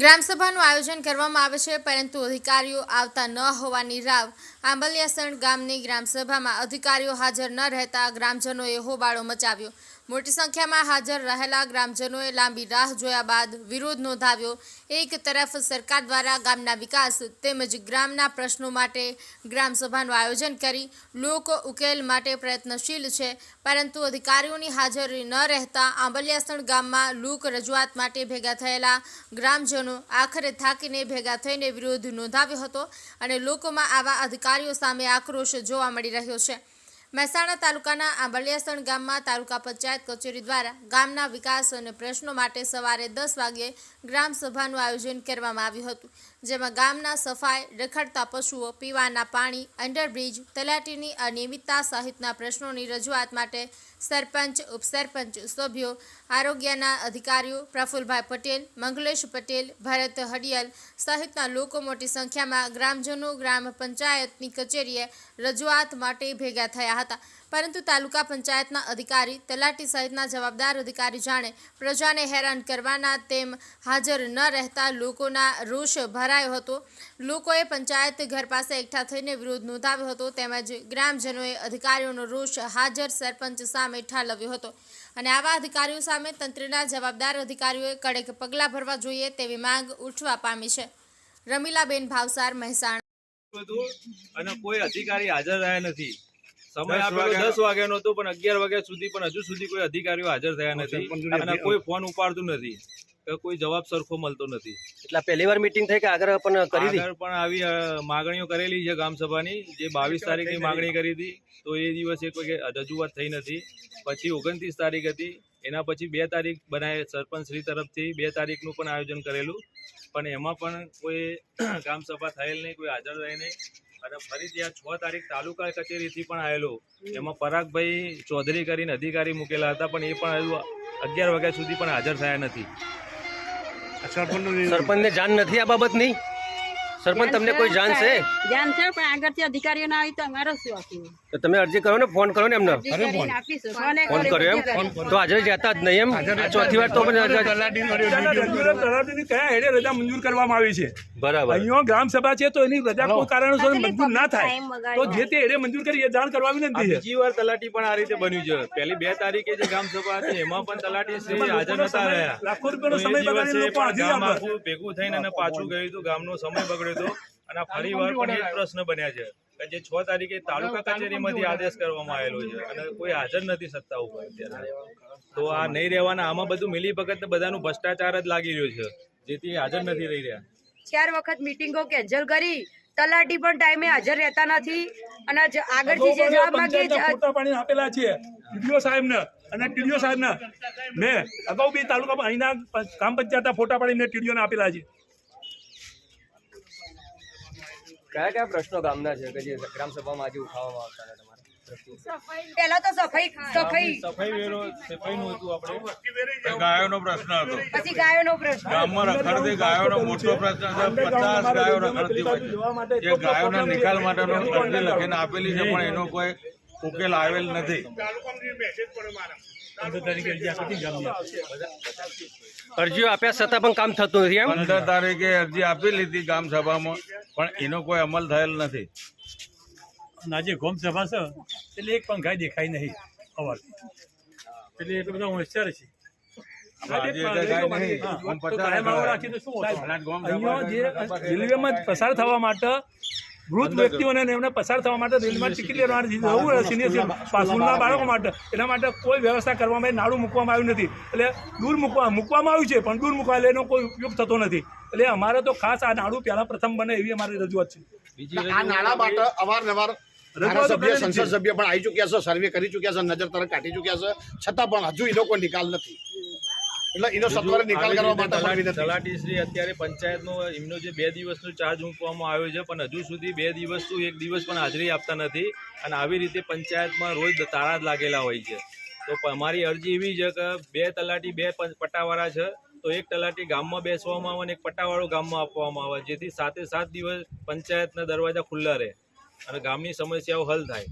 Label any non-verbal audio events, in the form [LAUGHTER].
ગ્રામસભાનું આયોજન કરવામાં આવે છે, પરંતુ અધિકારીઓ આવતા ન હોવાની રાવ. આંબલિયાસણ ગામની ગ્રામસભામાં અધિકારીઓ હાજર ન રહેતા ગ્રામજનોએ હોબાળો મચાવ્યો. મોટી સંખ્યામાં હાજર રહેલા ગ્રામજનોએ લાંબી રાહ જોયા બાદ વિરોધ નોંધાવ્યો. એક તરફ સરકાર દ્વારા ગામના વિકાસ તેમજ ગ્રામના પ્રશ્નો માટે ગ્રામસભાનું આયોજન કરી લોકો ઉકેલ માટે પ્રયત્નશીલ છે, પરંતુ અધિકારીઓની હાજરી ન રહેતા આંબલિયાસણ ગામમાં લોક રજૂઆત માટે ભેગા થયેલા ગ્રામજનો આખરે થાકીને ભેગા થઈને વિરોધ નોંધાવ્યો હતો અને લોકોમાં આવા અધિકારીઓ સામે આક્રોશ જોવા મળી રહ્યો છે. મહેસાણા તાલુકાના આંબલિયાસણ ગામમાં તાલુકા પંચાયત કચેરી દ્વારા ગામના વિકાસ અને પ્રશ્નો માટે સવારે દસ વાગ્યે ગ્રામસભાનું આયોજન કરવામાં આવ્યું હતું, જેમાં ગામના સફાઈ, રખડતા પશુઓ, પીવાના પાણી, અંડરબ્રિજ, તલાટીની અનિયમિતતા સહિતના પ્રશ્નોની રજૂઆત માટે સરપંચ, ઉપસરપંચ, સભ્યો, આરોગ્યના અધિકારીઓ, પ્રફુલભાઈ પટેલ, મંગલેશ પટેલ, ભરત હડિયલ સહિતના લોકો મોટી સંખ્યામાં ગ્રામજનો, ગ્રામ પંચાયતની કચેરીએ રજૂઆત માટે ભેગા થયા પરંતુ તાલુકા પંચાયતના અધિકારી, તલાટી સહિતના જવાબદાર અધિકારી જાણે પ્રજાને હેરાન કરવાના તેમ હાજર ન રહેતા લોકોના રોષ ભરાયો હતો. લોકોએ પંચાયત ઘર પાસે એકઠા થઈને વિરોધ નોંધાવ્યો હતો. તેમજ ગ્રામજનોએ અધિકારીઓનો રોષ હાજર સરપંચ સામે ઠાલવ્યો હતો. અને આવા અધિકારીઓ સામે તંત્રના જવાબદાર અધિકારીઓએ કડક પગલાં ભરવા જોઈએ તેવી માંગ ઉઠવા પામી છે. રમીલાબેન ભાવસાર, મહેસાણા. અને કોઈ અધિકારી હાજર રહ્યા નથી. સમય આપેલો દસ વાગ્યાનો હતો પણ અગિયાર વાગ્યા સુધી પણ હજુ સુધી કોઈ અધિકારીઓ હાજર થયા નથી. અને કોઈ ફોન ઉપાડતું નથી. કોઈ જવાબ સરખો મળતો નથી. એટલે પહેલી વાર મીટિંગ થઈ કે આગળ પણ કરી આગળ પણ આવી માગણીઓ કરેલી છે ગામ સભાની. જે બાવીસ તારીખની માગણી કરી હતી તો એ દિવસે કોઈ રજૂઆત થઈ નથી. પછી ઓગણત્રીસ તારીખ હતી. એના પછી બે તારીખ બનાવે સરપંચ શ્રી તરફથી બે તારીખનું પણ આયોજન કરેલું. પણ એમાં પણ કોઈ [CLEARS THROAT] ગામસભા થયેલ નહીં કોઈ હાજર રહે નહીં. અને ફરી ત્યાં છ તારીખ તાલુકા કચેરીથી પણ આવેલો. એમાં પરાગભાઈ ચૌધરી કરીને અધિકારી મૂકેલા હતા પણ એ પણ હજુ અગિયાર વાગ્યા સુધી પણ હાજર થયા નથી. સરપંચને જાણ નથી આ બાબતની સરપંચ તમને કોઈ જાણ છે? જાન છે પણ આગળથી અધિકારીઓ ના આવી તો અમારો શું આપ્યું તો તમે અરજી કરો ને ફોન કરો ને એમને. ફોન. કર્યો એમ? તો હાજર જતા જ નહીં એમ? ચોથી વાર તો પણ તલાટીની કયા હેડે રજા મંજૂર કરવામાં આવી છે? બરાબર. અહીંયા ગ્રામ સભા છે તો એની રજા કોઈ કારણોસર મંજૂર ના થાય. તો જે તે હેડે મંજૂર કરી એ જાણ કરવા વિનંતી છે. બીજી વાર તલાટી પણ આ રીતે બન્યું છે. પહેલી બે તારીખે જે ગ્રામ સભા હતી એમાં પણ તલાટી શ્રી હાજર નતા રહ્યા. લાખો રૂપિયાનો સમય બગાડીને લોકો પણ હાજરી ભેગું થઈને અને પાછું ગયું હતું ગામનો સમય બગડ્યો હતો. અને ફરી વાર પણ એ પ્રશ્ન બન્યા છે. કે જે છ તારીખે તાલુકા કચેરીમાંથી આદેશ કરવામાં આવેલો છે. અને કોઈ હાજર નથી સત્તા ઉપર અત્યારે. તો આ નહીં રહેવાના આમાં બધું મિલી ભગત બધાનું ભ્રષ્ટાચાર જ લાગી રહ્યું છે. જેથી હાજર નથી રહી રહ્યા. ચાર વખત મિટિંગો કેન્સલ કરી. તલાટી પણ ટાઈમે હાજર રહેતા નથી. અને આગળથી જે જવાબ માંગે ફોટા પાડીને આપેલા છે ટીડીઓ સાહેબને અને ટીડીઓ સાહેબને. મેં અગાઉ બી તાલુકામાં અહીંના ગ્રામ પંચાયતના ફોટા પાડીને ટીડીઓને આપેલા છે. કયા કયા પ્રશ્નો ગામના છે કે જે ગ્રામ સભામાં આજે ઉઠાવવામાં આવતા હતા તમારા તો સફાઈ સફાઈ. સફાઈ વેરો સફાઈનું હતું આપણે. ગાયોનો પ્રશ્ન હતો. પછી ગાયોનો પ્રશ્ન. ગામમાં રખડતી ગાયોનો મોટો પ્રશ્ન છે. પચાસ ગાયો રખડતી હોય જે ગાયોના નિકાલ માટેનો અરજી લખીને આપેલી છે પણ એનો કોઈ ઉકેલ આવેલ નથી. અરજીઓ આપ્યા છતાં પણ કામ થતું નથી એમ? પંદર તારીખે અરજી આપી લીધી ગામ સભામાં પણ એનો કોઈ અમલ થયેલ નથી. અને આજે ગોમ સભા છે એટલે એક પણ ગાય દેખાય નહીં અવાજ. એટલે એટલો બધો હોશિયાર છે રેલવેમાં પસાર થવા માટે વૃદ્ધ વ્યક્તિઓને એમને પસાર થવા માટે રેલમાં ટિકિટ લેવાની જવું સિનિયર સ્કૂલના બાળકો માટે. એના માટે કોઈ વ્યવસ્થા કરવામાં નાડું મૂકવામાં આવ્યું નથી. એટલે દૂર મૂકવા મૂકવામાં આવ્યું છે પણ દૂર મૂકવા એટલે એનો કોઈ ઉપયોગ થતો નથી. એટલે અમારે તો ખાસ આ નાડું પહેલા પ્રથમ બને એવી અમારી રજૂઆત છે. બીજી આ નાણાં માટે અવારનવાર ધારાસભ્ય સંસદ સભ્ય પણ આવી ચૂક્યા છે સર્વે કરી ચૂક્યા છે નજર તરફ કાઢી ચૂક્યા છે. છતાં પણ હજુ એ લોકો નિકાલ નથી. એટલે એનો સત્વરે નિકાલ કરવા માટે પણ વિનંતી છે. તલાટી શ્રી અત્યારે પંચાયતનો એમનો જે બે દિવસનો ચાર્જ મૂકવામાં આવ્યો છે પણ હજુ સુધી બે દિવસ તો એક દિવસ પણ હાજરી આપતા નથી. અને આવી રીતે પંચાયતમાં રોજ તાળા જ લાગેલા હોય છે. તો અમારી અરજી એવી છે કે બે તલાટી બે પટ્ટાવાળા છે તો એક તલાટી ગામમાં બેસવામાં આવે અને એક પટ્ટાવાળો ગામમાં આપવામાં આવે જેથી સાતે સાત દિવસ પંચાયતના દરવાજા ખુલ્લા રહે. અને ગામની સમસ્યાઓ હલ થાય.